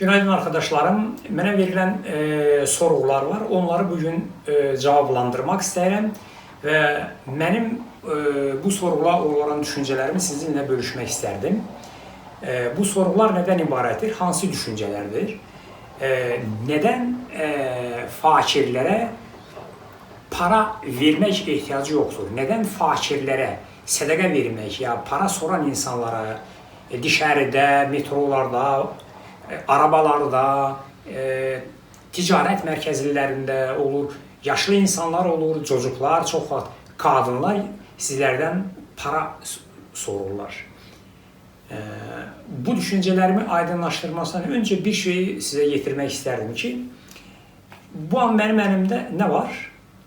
Günaydın arkadaşlarım. Mənə verilən e, sorğular var. Onları bugün e, cavablandırmaq istəyirəm və mənim e, bu sorğular olan düşüncələrimi sizinlə bölüşmək istərdim. E, bu sorğular nədən ibarətdir? Hansı düşüncələrdir? E, nədən e, fakirlərə para vermək ehtiyacı yoxdur? Nədən fakirlərə sədəqə vermək ya para soran insanlara e, dişəridə, metrolarda, e, arabalarda, e, ticarət mərkəzlərində olur, yaşlı insanlar olur, çocuklar, çox vaxt qadınlar sizlərdən para sorurlar. E, bu düşüncələrimi aydınlaşdırmasından öncə bir şeyi sizə yetirmək istərdim ki, bu an mənim əlimdə nə var?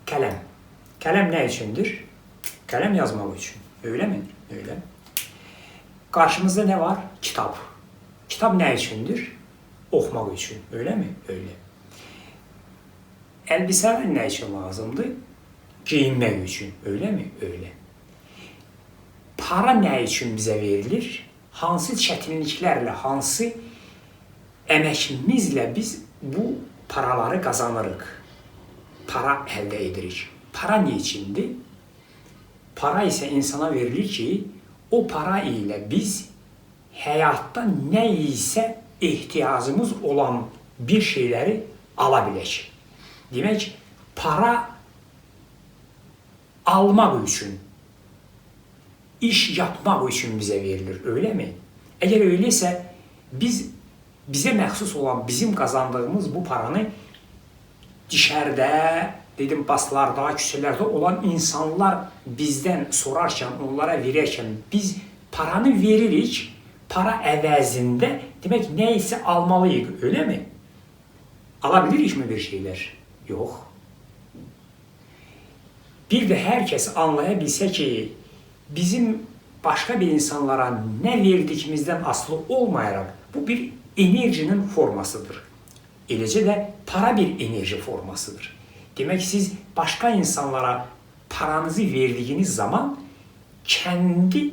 Qələm. Qələm nə üçündür? Qələm yazmaq üçün. Öyle mi? Öyle. Karşımızda ne var? Kitap. Kitap ne içindir? Okumak için. Öyle mi? Öyle. Elbiseler ne için lazımdı? Giyinmek için. Öyle mi? Öyle. Para ne için bize verilir? Hansı çətinliklərlə, hansı əməkimizlə biz bu paraları qazanırıq? Para əldə edirik. Para ne içindir? Para ise insana verilir ki o para ile biz hayatta ne ise ihtiyacımız olan bir şeyleri alabilek. Demek para almak için, iş yapmak için bize verilir öyle mi? Eğer öyleyse biz bize məxsus olan bizim kazandığımız bu paranı dışarıda, dedim baslarda, küçələrdə olan insanlar bizdən sorarkən, onlara verərkən biz paranı veririk, para əvəzində demək nə isə almalıyıq, öyle mi? Alabilirikmi bir şeyler? Yox. Bir də hər kəs anlaya bilsə ki, bizim başqa bir insanlara nə verdikimizdən asılı olmayaraq bu bir enerjinin formasıdır. Eləcə də para bir enerji formasıdır. Demək siz başqa insanlara paranızı verdiyiniz zaman kendi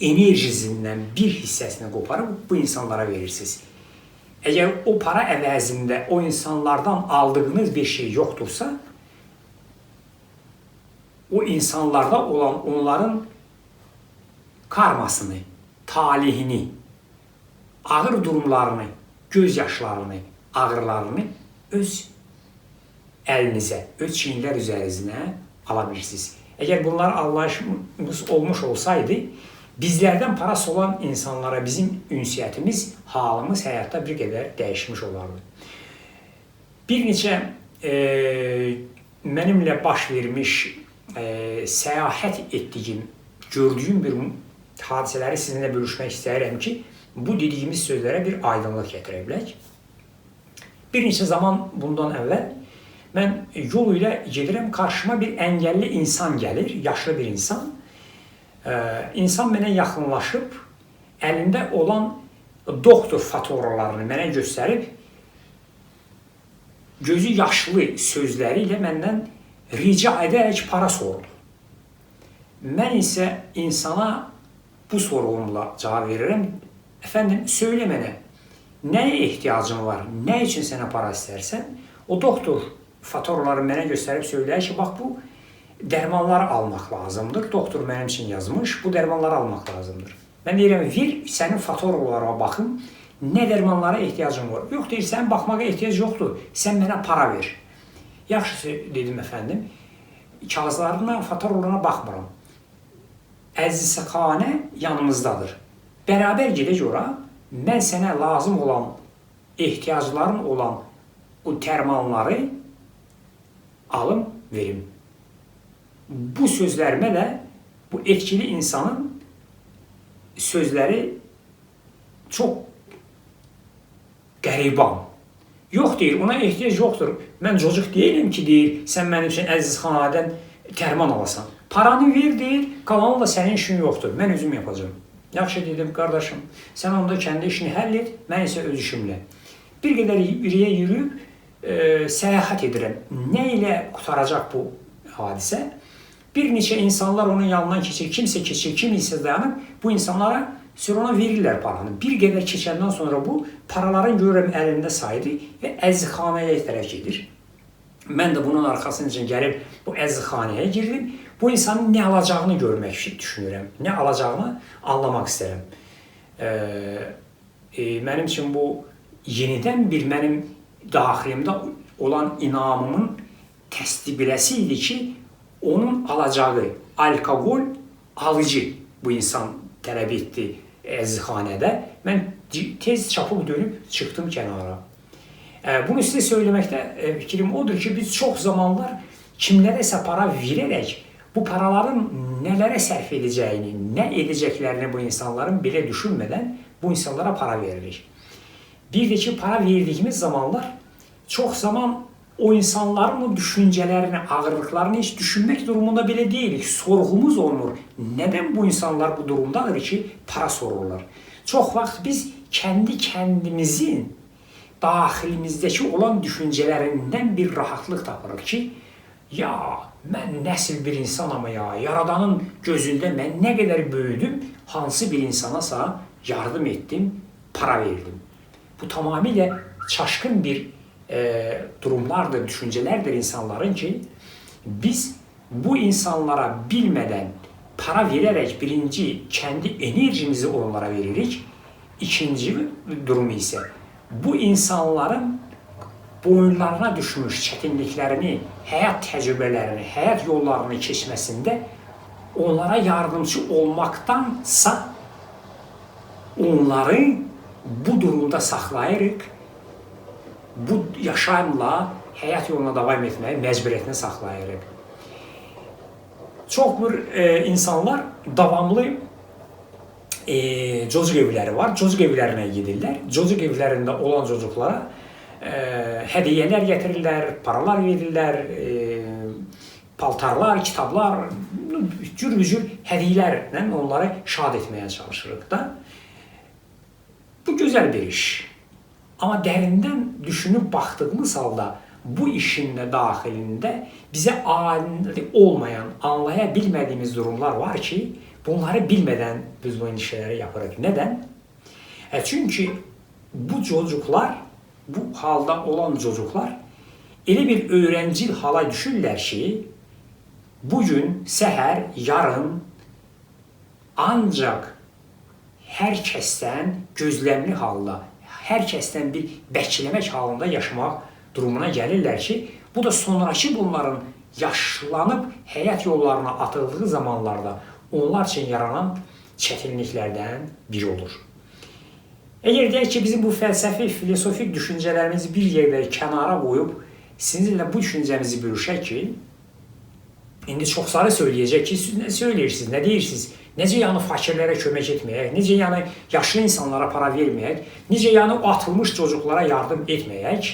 enerjisindən bir hissəsini qoparıb bu insanlara verirsiniz. Əgər o para əvəzində o insanlardan aldığınız bir şey yoxdursa, o insanlarda olan onların karmasını, talihini, ağır durumlarını, göz yaşlarını, ağrılarını öz əlinizə, öz çiyinlər üzərinizə ala bilirsiniz. Əgər bunlar anlayışımız olmuş olsaydı, bizlərdən parası olan insanlara bizim ünsiyyətimiz, halımız həyatda bir qədər dəyişmiş olardı. Bir neçə e, mənimlə baş vermiş e, səyahət etdiyim, gördüyüm bir hadisələri sizinlə bölüşmək istəyirəm ki, bu dediyimiz sözlərə bir aydınlıq gətirə bilək. Bir neçə zaman bundan əvvəl mən yol ilə gedirəm, qarşıma bir əngəlli insan gəlir, yaşlı bir insan. Ee, insan mənə yaxınlaşıb, əlində olan doktor faturalarını mənə göstərib, gözü yaşlı sözləri ilə məndən rica edərək para sordu. Mən isə insana bu sorğumla cavab verirəm. Efendim, söyle mənə, nəyə ehtiyacın var, nə üçün sənə para istərsən? O doktor faturaları mənə göstərib söyləyər ki, bax bu dərmanları almaq lazımdır. Doktor mənim üçün yazmış, bu dərmanları almaq lazımdır. Mən deyirəm, ver sənin faturalarına baxım, nə dərmanlara ehtiyacın var. Yox deyir, sənin baxmağa ehtiyac yoxdur. Sən mənə para ver. Yaxşısı dedim əfəndim. Kağızlarına, faturalarına baxmıram. Əzizxanə yanımızdadır. Bərabər gedək ora. Mən sənə lazım olan, ehtiyacların olan o dərmanları alım, verim. Bu sözlərimə də bu etkili insanın sözləri çox qəriban. Yox deyir, ona ehtiyac yoxdur. Mən cocuq deyiləm ki, deyir, sən mənim üçün əzizxanadan dərman alasan. Paranı ver deyir, qalanı da sənin işin yoxdur. Mən özüm yapacağım. Yaxşı dedim, qardaşım, sən onda kəndi işini həll et, mən isə öz işimlə. Bir qədər yürüyə yürüyüb e, səyahət edirəm. Nə ilə qutaracaq bu hadisə? Bir neçə insanlar onun yanından keçir, kimsə keçir, kim isə dayanıb bu insanlara Sonra ona verirlər paranı. Bir qədər keçəndən sonra bu paraların görürəm əlində saydı və əzixanəyə tərəf gedir. Mən də bunun arxasınca gəlib bu əzixanəyə girdim. Bu insanın nə alacağını görmək üçün düşünürəm. Nə alacağını anlamaq istəyirəm. E, e, mənim üçün bu yenidən bir mənim daxilimdə olan inamımın təsdiqləsi idi ki, onun alacağı alkoqol alıcı bu insan tələb etdi əzixanədə. Mən tez çapıb dönüb çıxdım kənara. E, Bunu sizə söyləməkdə e, fikrim odur ki, biz çox zamanlar kimlərəsə para verərək bu paraların nələrə sərf edəcəyini, nə edəcəklərini bu insanların belə düşünmədən bu insanlara para veririk. Bir də ki, para verdiyimiz zamanlar çox zaman o insanların o düşüncələrini, ağırlıqlarını heç düşünmək durumunda belə deyilik. Sorğumuz olmur. Nədən bu insanlar bu durumdadır ki, para sorurlar? Çox vaxt biz kəndi kəndimizin daxilimizdəki olan düşüncələrindən bir rahatlıq tapırıq ki, ya mən nəsil bir insanam ya, yaradanın gözündə mən nə qədər böyüdüm, hansı bir insanasa yardım etdim, para verdim. Bu tamamilə çaşkın bir e, durumlardır, düşüncelerdir insanların ki biz bu insanlara bilmeden para vererek birinci kendi enerjimizi onlara veririk. İkinci durumu ise bu insanların boyunlarına düşmüş çətinliklərini, həyat təcrübələrini, həyat yollarını keçməsində onlara yardımcı olmaqdansa onları bu durumda saxlayırıq bu yaşamla həyat yoluna davam etməyə məcburiyyətini saxlayırıq. Çox bir e, insanlar davamlı e, cocuq evləri var. Cocuq evlərinə gedirlər. Cocuq evlərində olan cocuqlara e, hədiyyələr gətirirlər, paralar verirlər, e, paltarlar, kitablar, cür-cür hədiyyələrlə onları şad etməyə çalışırıq da. Bu gözəl bir iş. Amma dərindən düşünüb baxdığımız halda bu işin də daxilində bizə aid olmayan, anlaya bilmədiyimiz durumlar var ki, bunları bilmədən biz bu işləri yapırıq. Nədən? E çünki bu çocuklar, bu halda olan çocuklar elə bir öğrencil hala düşürlər ki, bugün, səhər, yarın ancaq hər kəsdən gözləmli halda, hər kəsdən bir bəkləmək halında yaşamaq durumuna gəlirlər ki, bu da sonrakı bunların yaşlanıb həyat yollarına atıldığı zamanlarda onlar üçün yaranan çətinliklərdən biri olur. Əgər deyək ki, bizim bu fəlsəfi, filosofik düşüncələrimizi bir yerdə kənara qoyub sizinlə bu düşüncəmizi bölüşək ki, indi çoxsarı söyləyəcək ki, siz nə söyləyirsiniz, nə deyirsiniz? Necə yəni fakirlərə kömək etməyək, necə yəni yaşlı insanlara para verməyək, necə yəni atılmış çocuklara yardım etməyək?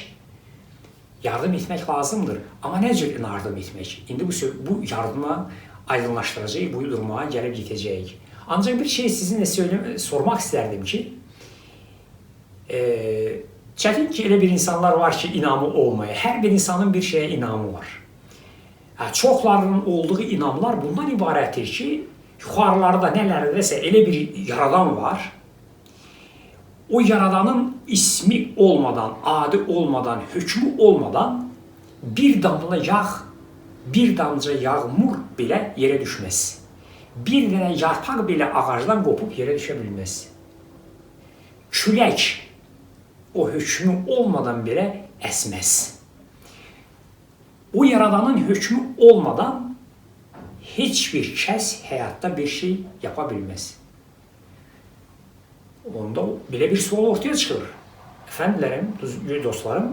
Yardım etmək lazımdır. Amma nə cür yardım etmək? İndi bu bu yardıma aydınlaşdıracağıq, bu duruma gəlib yetəcəyik. Ancaq bir şey sizinlə söyləm sormaq istərdim ki, e, çətin ki elə bir insanlar var ki, inamı olmaya. Hər bir insanın bir şeyə inamı var. Çoxlarının olduğu inamlar bundan ibarətdir ki, yuxarılarda nələrdəsə elə bir yaradan var. O yaradanın ismi olmadan, adı olmadan, hökmü olmadan bir damla yağ, bir damcı yağmur belə yerə düşməz. Bir dənə yarpaq belə ağacdan qopub yerə düşə bilməz. Külək o hökmü olmadan belə əsməz. O yaradanın hökmü olmadan heç bir kəs həyatda bir şey yapa bilməz. Onda belə bir sual ortaya çıxır. Əfəndilərim, dost- dostlarım,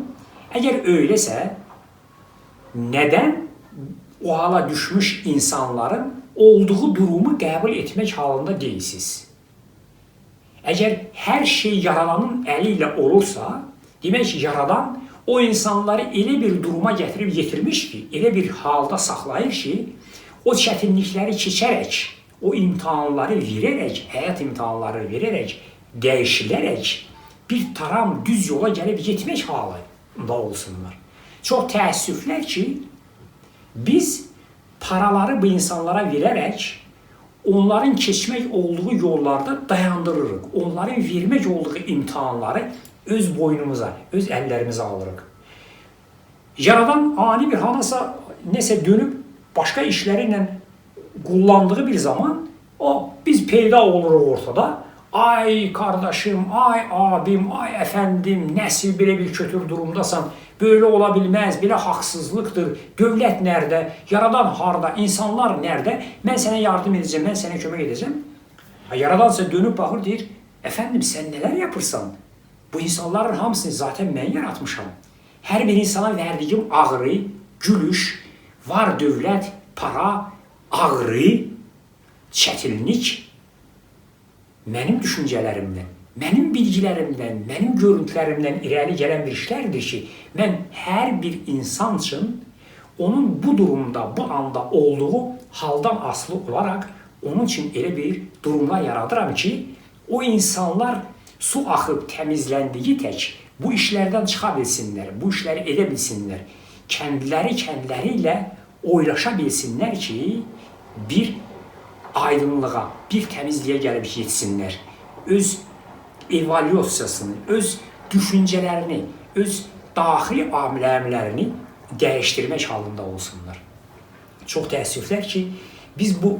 əgər öyləsə, nədən o hala düşmüş insanların olduğu durumu qəbul etmək halında deyilsiniz? Əgər hər şey yaradanın əli ilə olursa, demək ki, yaradan o insanları elə bir duruma gətirib yetirmiş ki, elə bir halda saxlayır ki, o çətinlikləri keçərək, o imtahanları verərək, həyat imtahanları verərək, dəyişilərək bir taram düz yola gəlib yetmək halında olsunlar. Çox təəssüflər ki, biz paraları bu insanlara verərək onların keçmək olduğu yollarda dayandırırıq. Onların vermək olduğu imtahanları öz boynumuza, öz əllərimizə alırıq. Yaradan ani bir hanasa nəsə dönüb başqa işləri ilə kullandığı bir zaman o biz peyda oluruq ortada. Ay kardeşim, ay abim, ay efendim, nəsil belə bir kötü durumdasan, böyle ola bilməz, belə haqsızlıqdır. Dövlət nerede? Yaradan harda? İnsanlar nerede? Mən sənə yardım edəcəm, mən sənə kömək edəcəm. Yaradansa dönüp baxır deyir, efendim sen neler yapırsan? Bu insanların hamısını zaten mən yaratmışam. Hər bir insana verdiyim ağrı, gülüş, var dövlət, para, ağrı, çətinlik mənim düşüncələrimdən, mənim bilgilərimdən, mənim görüntülərimdən irəli gələn bir işlərdir ki, mən hər bir insan üçün onun bu durumda, bu anda olduğu haldan asılı olaraq onun üçün elə bir durumlar yaradıram ki, o insanlar su axıb təmizləndiyi tək bu işlərdən çıxa bilsinlər, bu işləri edə bilsinlər. Kəndləri kəndləri ilə oylaşa bilsinlər ki, bir aydınlığa, bir təmizliyə gəlib yetsinlər. Öz evalyasiyasını, öz düşüncələrini, öz daxili amiləmlərini dəyişdirmək halında olsunlar. Çox təəssüflər ki, biz bu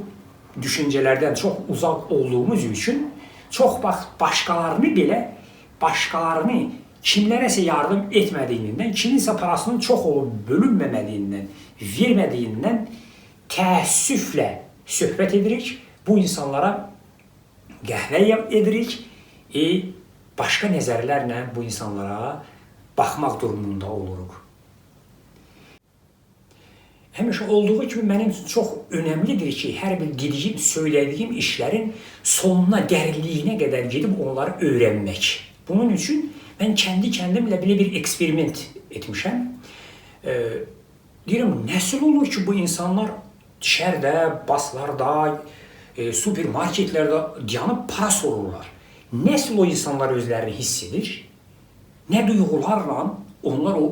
düşüncələrdən çox uzaq olduğumuz üçün çox bax başqalarını belə başqalarını kimlərəsə yardım etmədiyindən, kiminsə parasının çox olub bölünməmədiyindən, vermədiyindən təəssüflə söhbət edirik. Bu insanlara qəhvə edirik. E, başqa nəzərlərlə bu insanlara baxmaq durumunda oluruq. Həmişə olduğu kimi mənim üçün çox önəmlidir ki, hər bir dediyim, söylədiyim işlərin sonuna, dərinliyinə qədər gedib onları öyrənmək. Bunun üçün mən kendi kəndimlə belə bir eksperiment etmişəm. E, deyirəm, nəsil olur ki, bu insanlar şəhərdə, baslarda, e, supermarketlərdə dayanıb para sorurlar. Nəsil o insanlar özlərini hiss edir? Nə duyğularla onlar o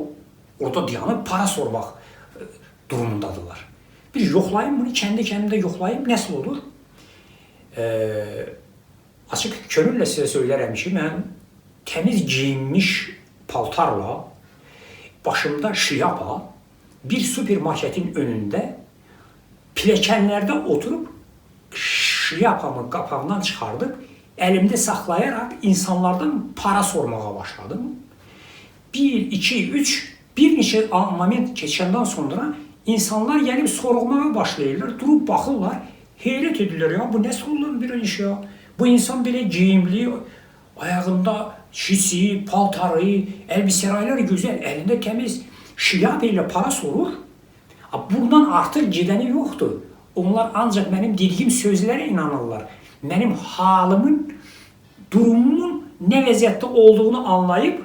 orada dayanıb para sormaq e, durumundadırlar. Bir yoxlayım bunu, kendi kendimde yoxlayım, nəsil olur? E, açıq könüllə sizə söylərəm ki, mən təmiz giyinmiş paltarla, başımda şiyapa, bir supermarketin önündə Pilləkənlərdə oturub şlyapamı qapağımdan çıxardıb əlimdə saxlayaraq insanlardan para sormağa başladım. 1, 2, 3 bir neçə moment keçəndən sonra insanlar gəlib sorğumağa başlayırlar, durub baxırlar, heyrət edirlər ya bu nə olan bir iş ya. Bu insan belə geyimli, ayağında şisi, paltarı, elbisələr gözəl, əlində təmiz şlyapa ilə para sorur. Buradan artıq gedəni yoxdur. Onlar ancaq mənim dediyim sözlərə inanırlar. Mənim halımın, durumumun nə vəziyyətdə olduğunu anlayıb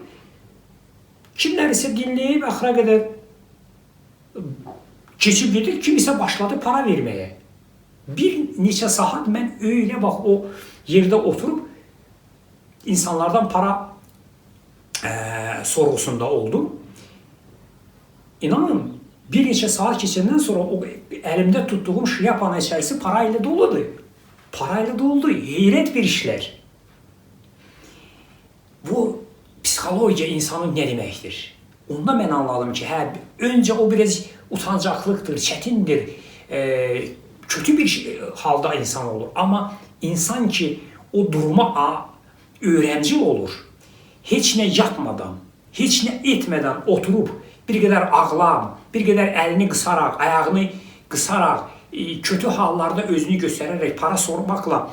kimlər isə dinləyib axıra qədər keçib gedir, kim isə başladı para verməyə. Bir neçə saat mən öyle bax o yerdə oturub insanlardan para e, sorğusunda oldum. İnanın bir neçə saat keçəndən sonra o əlimdə tutduğum şlyapanın içərisi parayla doludur. Parayla doldu. Heyrət bir işlər. Bu psixologiya insanın nə deməkdir? Onda mən anladım ki, hə, öncə o biraz utancaqlıqdır, çətindir, e, kötü bir şey, halda insan olur. Amma insan ki, o duruma a, öğrenci olur. Heç nə yapmadan, heç nə etmədən oturub bir qədər ağlam, bir qədər əlini qısaraq, ayağını qısaraq, e, kötü hallarda özünü göstərərək para sormaqla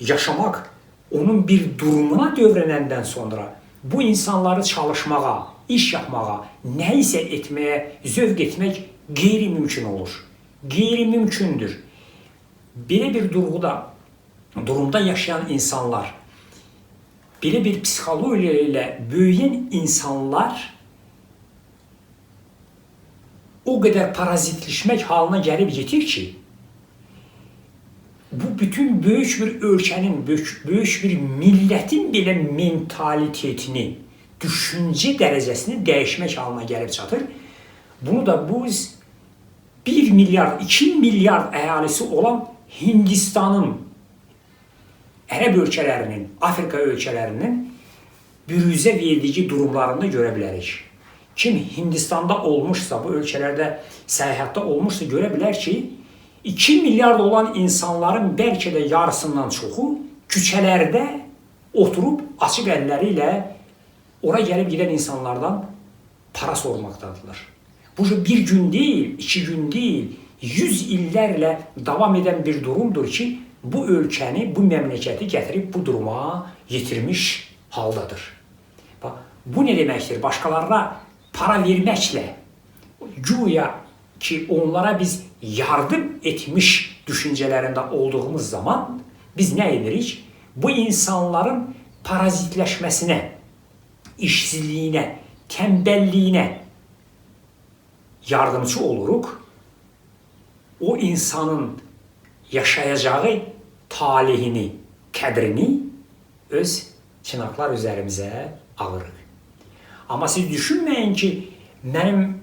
yaşamaq onun bir durumuna dövrənəndən sonra bu insanları çalışmağa, iş yapmağa, nə isə etməyə, zövq etmək qeyri-mümkün olur. Qeyri-mümkündür. Belə bir durğuda, durumda yaşayan insanlar, belə bir psixologiya ilə böyüyən insanlar o kadar parazitleşmek haline gelip yetir ki bu bütün büyük bir ölkənin, büyük, büyük bir milletin bile mentalitetini, düşünce dərəcəsini dəyişmək halına gəlib çatır. Bunu da bu 1 milyar, 2 milyar əhalisi olan Hindistanın, Ərəb ölkələrinin, Afrika ölkələrinin bürüzə verdiyi durumlarını görə bilərik. Kim Hindistanda olmuşsa, bu ölkələrdə səyahətdə olmuşsa görə bilər ki, 2 milyard olan insanların bəlkə də yarısından çoxu küçələrdə oturub açıq əlləri ilə ora gəlib gedən insanlardan para sormaqdadırlar. Bu bir gün değil, iki gün değil, yüz illərlə davam edən bir durumdur ki, bu ölkəni, bu məmləkəti gətirib bu duruma yetirmiş haldadır. Bax, bu nə deməkdir? Başqalarına para verməklə güya ki onlara biz yardım etmiş düşüncələrində olduğumuz zaman biz nə edirik? Bu insanların parazitləşməsinə, işsizliyinə, tənbəlliyinə yardımcı oluruq. O insanın yaşayacağı talihini, qədrini öz çınaqlar üzərimizə alırıq. Amma siz düşünməyin ki, mənim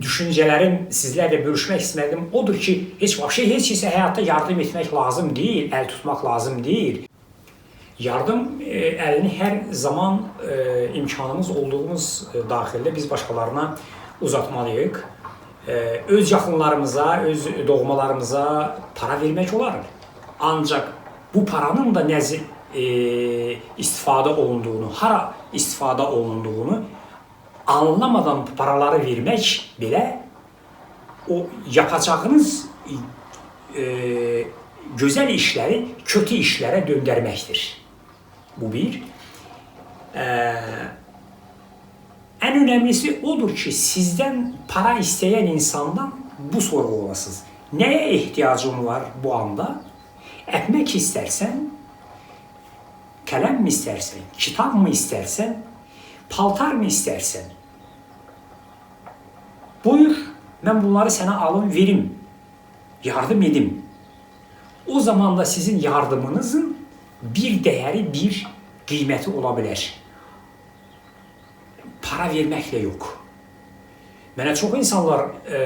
düşüncələrim sizlərlə bölüşmək istədim odur ki, heç vaxt şey, heç kəsə həyatda yardım etmək lazım deyil, əl tutmaq lazım deyil. Yardım e, əlini hər zaman e, imkanımız olduğumuz e, daxildə biz başqalarına uzatmalıyıq. E, öz yaxınlarımıza, öz doğmalarımıza para vermək olar. Ancaq bu paranın da nəzir e, istifadə olunduğunu, hara istifadə olunduğunu anlamadan paraları vermək belə o yapacağınız e, gözəl işləri kötü işlərə döndərməkdir. Bu bir. E, en önemlisi odur ki sizden para isteyen insandan bu soru olasınız. Neye ihtiyacın var bu anda? Ekmek istersen, kalem mi istersen, kitap mı istersen, paltar mı istersen? Buyur, ben bunları sana alın verim, yardım edim. O zaman da sizin yardımınızın bir değeri, bir kıymeti olabilir. Para verməklə yox. Mənə çox insanlar e,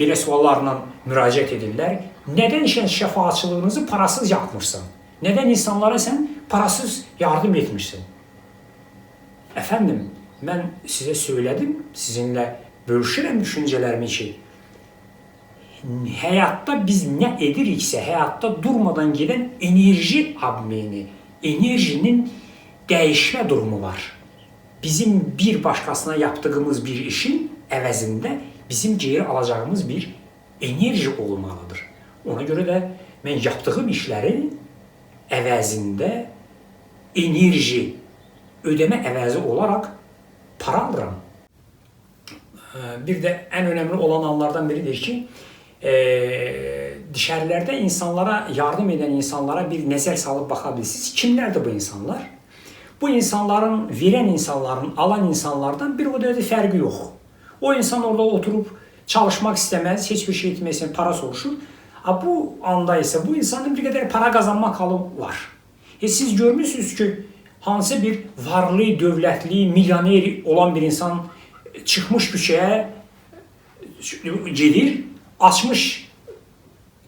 belə suallarla müraciət edirlər. Nədən şəfaatçılığınızı parasız yapmışsan? Nədən insanlara sən parasız yardım etmişsən? Əfəndim, mən sizə söylədim, sizinlə bölüşürəm düşüncələrimi ki, həyatda biz nə ediriksə, həyatda durmadan gedən enerji abmeni, enerjinin dəyişmə durumu var. Bizim bir başqasına yaptığımız bir işin əvəzində bizim geri alacağımız bir enerji olmalıdır. Ona görə də mən yaptığım işlərin əvəzində enerji ödəmə əvəzi olaraq para alıram. Bir də ən önəmli olan anlardan biridir ki, e, dışarılarda insanlara yardım eden insanlara bir nəzər salıb baxa bilirsiniz. Bu insanlar? Bu insanların, verən insanların, alan insanlardan bir o derece fərqi yox. O insan orada oturup çalışmak istemez, hiçbir şey etmesin, para soruşur. Ha, bu anda ise bu insanın bir qədər para qazanmaq halı var. E, siz görmüşsünüz ki, hansı bir varlı, dövlətli, milyoner olan bir insan çıxmış küçəyə gedir, açmış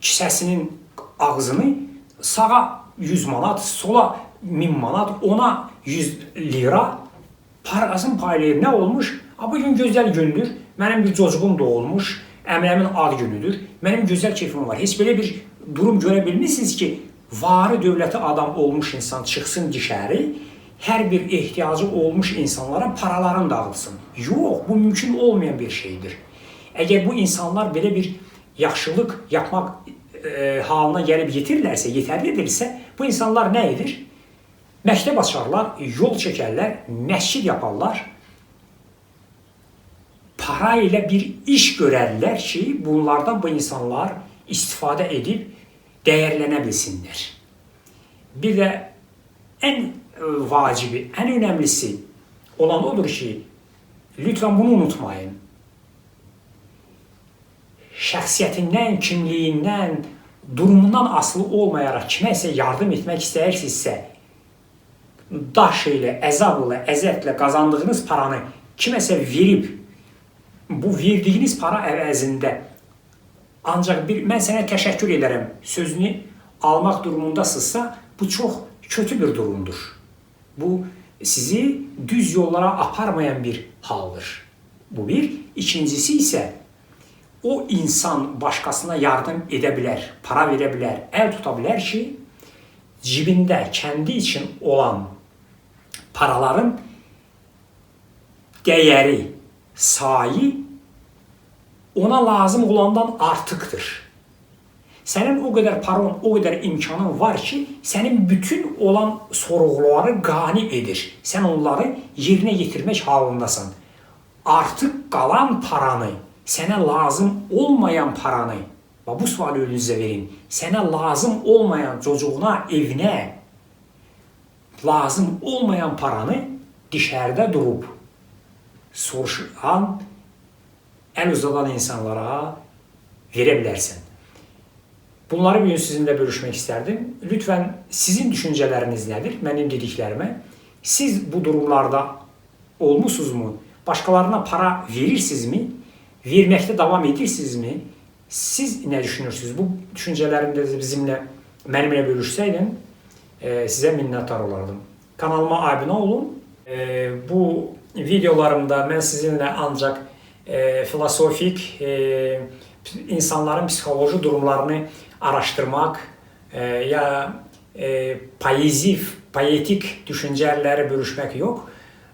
kisəsinin ağzını sağa 100 manat, sola 1000 manat, ona 100 lira parasını paylayır. Nə olmuş? Ha, bugün gözəl gündür. Mənim bir çocuğum doğulmuş. Əmrəmin ad günüdür. Mənim gözəl keyfim var. Heç belə bir durum görə ki, varı dövləti adam olmuş insan çıxsın dışarı, hər bir ehtiyacı olmuş insanlara paralarını dağıtsın. Yox, bu mümkün olmayan bir şeydir. Əgər bu insanlar belə bir yaxşılıq yapmaq e, halına gəlib yetirlərsə, yetərlidirsə, bu insanlar nə edir? Məktəb açarlar, yol çəkərlər, məscid yaparlar. Para ilə bir iş görərlər ki, bunlardan bu insanlar istifadə edib dəyərlənə bilsinlər. Bir də ən e, vacibi, ən önəmlisi olan odur ki, lütfen bunu unutmayın. Şəxsiyyətindən, kimliyindən, durumundan asılı olmayaraq kiməsə yardım etmək istəyirsinizsə, daş ilə, əzabla, əzətlə qazandığınız paranı kiməsə verib bu verdiyiniz para əvəzində Ancaq bir mən sənə təşəkkür edərəm sözünü almaq durumundasınızsa, bu çox kötü bir durumdur. Bu sizi düz yollara aparmayan bir haldır. Bu bir. İkincisi ise o insan başkasına yardım edə bilər, para verə bilər, əl tuta bilər ki, cibində kendi için olan paraların değeri, sayı ona lazım olandan artıqdır. Sənin o qədər paran, o qədər imkanın var ki, sənin bütün olan sorğuları qani edir. Sən onları yerinə yetirmək halındasan. Artıq qalan paranı, sənə lazım olmayan paranı, və bu sualı önünüzə verin. Sənə lazım olmayan çocuğuna, evinə lazım olmayan paranı dışarıda durub soruşan, əl uzadan insanlara verə bilərsən. Bunları bugün sizinle bölüşmek isterdim. Lütfen sizin düşünceleriniz nedir? Benim dediklerime. Siz bu durumlarda olmusunuz mu? Başkalarına para verirsiniz mi? Vermekte devam edirsiniz mi? Siz ne düşünürsünüz? Bu düşüncelerinde bizimle benimle bölüşseydin e, size minnettar olardım. Kanalıma abone olun. E, bu videolarımda ben sizinle ancak e, filosofik e, insanların psixoloji durumlarını araştırmak e, ya e, poezif, poetik düşünceleri bölüşmek yok.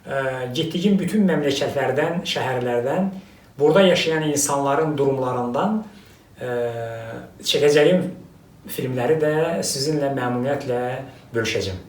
E, gittiğim bütün memleketlerden, şehirlerden, burada yaşayan insanların durumlarından e, çekeceğim filmleri de sizinle memnuniyetle bölüşeceğim.